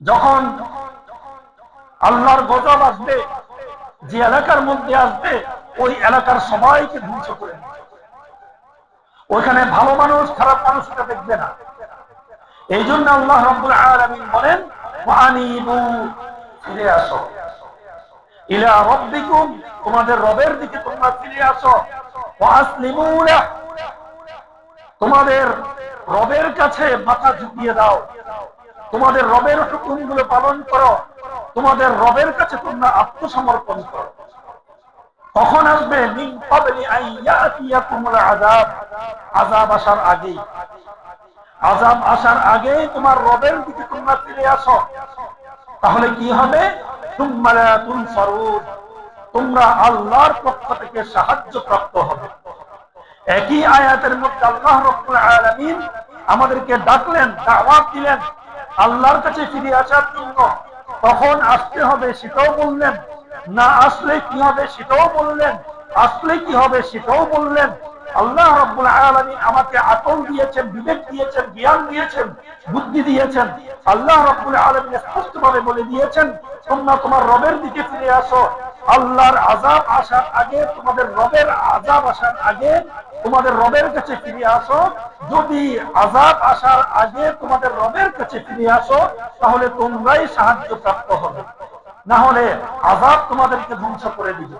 যখন আল্লাহর গজব আসবে, যে এলাকার মধ্যে আসবে, ওই এলাকার সবাইকে ধ্বংস করে। ওখানে ভালো মানুষ, খারাপ মানুষটা দেখবে না। এই জন্য আল্লাহ রব্বুল আলামিন বলেন ফিরে আসো। ইলা রব্বিকুম, তোমাদের রবের দিকে তোমরা ফিরে আসো। তোমাদের রবের কাছে মাথা ঝুঁকিয়ে দাও। তোমাদের রবের হুকুমগুলো পালন করো। তোমাদের রবের কাছে তোমরা আত্মসমর্পণ করো। কখন আসবে? আযাব আযাব আসার আগেই। আযাব আসার আগে তোমার রবের দিকে তোমরা ফিরে আসো। তাহলে কি হবে? তোমরা আল্লাহর পক্ষ থেকে সাহায্য প্রাপ্ত হবে। একই আয়াতের মধ্যে আল্লাহ রাব্বুল আলামিন আমাদেরকে ডাকলেন, দাওয়াত দিলেন আল্লাহর কাছে ফিরে আসার জন্য তখন আসতে হবে সেটাও বললেন, না আসলে কি হবে সেটাও বললেন, আসলে কি হবে সেটাও বললেন। আল্লাহ রাব্বুল আমাকে আকল দিয়েছেন, বিবেক দিয়েছেন, জ্ঞান দিয়েছেন, বুদ্ধি দিয়েছেন। আল্লাহ রব্বুল আলমী স্পষ্ট ভাবে বলে দিয়েছেন, তোমরা তোমার রবের দিকে ফিরে আসো। আল্লাহর আজাব আসার আগে, তোমাদের রবের আজাব আসার আগে, তোমাদের রবের কাছে ফিরে আসো। যদি আজাব আসার আগে তোমাদের রবের কাছে ফিরে আসো, তাহলে তোমরাই সাহায্য প্রাপ্ত হবে। না হলে আজাব তোমাদেরকে ধ্বংস করে দিবে।